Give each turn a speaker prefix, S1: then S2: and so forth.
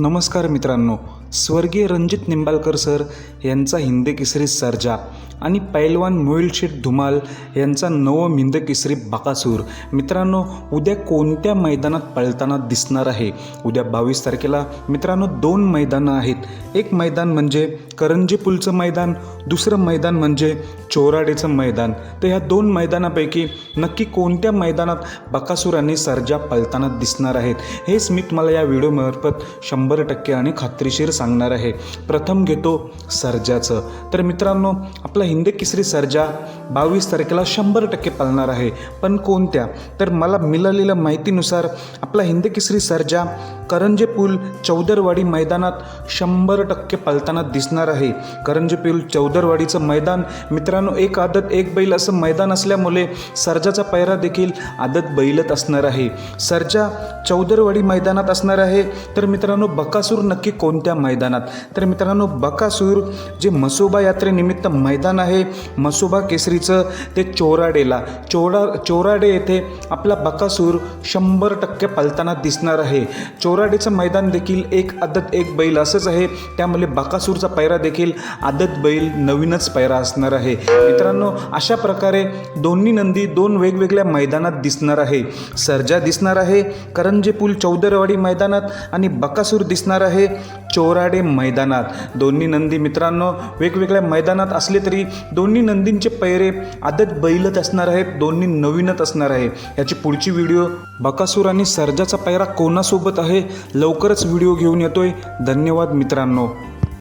S1: नमस्कार मित्रांनो. स्वर्गीय रणजित निंबाळकर सर यांचा हिंदी केसरी सर्जा. आणि पैलवान मोईलशेठ धुमाल यांचा नवम हिंद केसरी बकासूर. मित्रांनो उद्या कोणत्या मैदानात पळताना दिसणार आहे? उद्या बावीस तारखेला मित्रांनो दोन मैदानं आहेत. एक मैदान म्हणजे करंजी पुलचं मैदान दुसरं मैदान म्हणजे चोराडेचं मैदान. तर ह्या दोन मैदानापैकी नक्की कोणत्या मैदानात बकासूर आणि सर्जा पळताना दिसणार आहेत? हेच मी तुम्हाला या व्हिडिओमार्फत शंभर टक्के आणि खात्रीशीर सांगणार आहे. प्रथम घेतो सर्जाचं. तर मित्रांनो आपला हिंद केसरी सर्जा बावीस तारखेला शंभर टक्के पालणार आहे. पण कोणत्या? तर मला मिळालेल्या माहितीनुसार आपला हिंद केसरी सर्जा करंजे पूल चौदरवाडी मैदानात शंभर टक्के पालताना दिसणार आहे. करंजे पूल चौदरवाडीचं मैदान मित्रांनो एक आदत एक बैल असं मैदान असल्यामुळे सर्जाचा पैरा देखील आदत बैलत असणार आहे. सर्जा चौदरवाडी मैदानात असणार आहे. तर मित्रांनो बकासूर नक्की कोणत्या मैदानात? तर मित्रांनो बकासूर जे मसोबा यात्रेनिमित्त मैदान आहे मसोबा केसरीचं ते चोराडेला. चोरा चोराडे येथे आपला बकासूर शंभर टक्के पालताना दिसणार आहे. चोराडेचं मैदान देखील एक आदत एक बैल असंच आहे. त्यामुळे बाकासूरचा पैरा देखील आदत बैल नवीनच पैरा असणार आहे. मित्रांनो अशा प्रकारे दोन्ही नंदी दोन वेगवेगळ्या मैदानात दिसणार आहे. सर्जा दिसणार आहे करंजे पूल चौदरवाडी मैदानात आणि बकासूर दिसणार आहे. चोराडे मैदानात. दोन्ही नंदी मित्रांनो वेगवेगळ्या मैदानात असले तरी दोन्ही नंदींचे पैरे आदत बैलत असणार आहेत दोन्ही नवीनच असणार आहे. याची पुढची व्हिडिओ बकासूर आणि सर्जाचा पैरा कोणासोबत आहे लवकरच व्हिडिओ घेऊन येतोय. धन्यवाद मित्रांनो.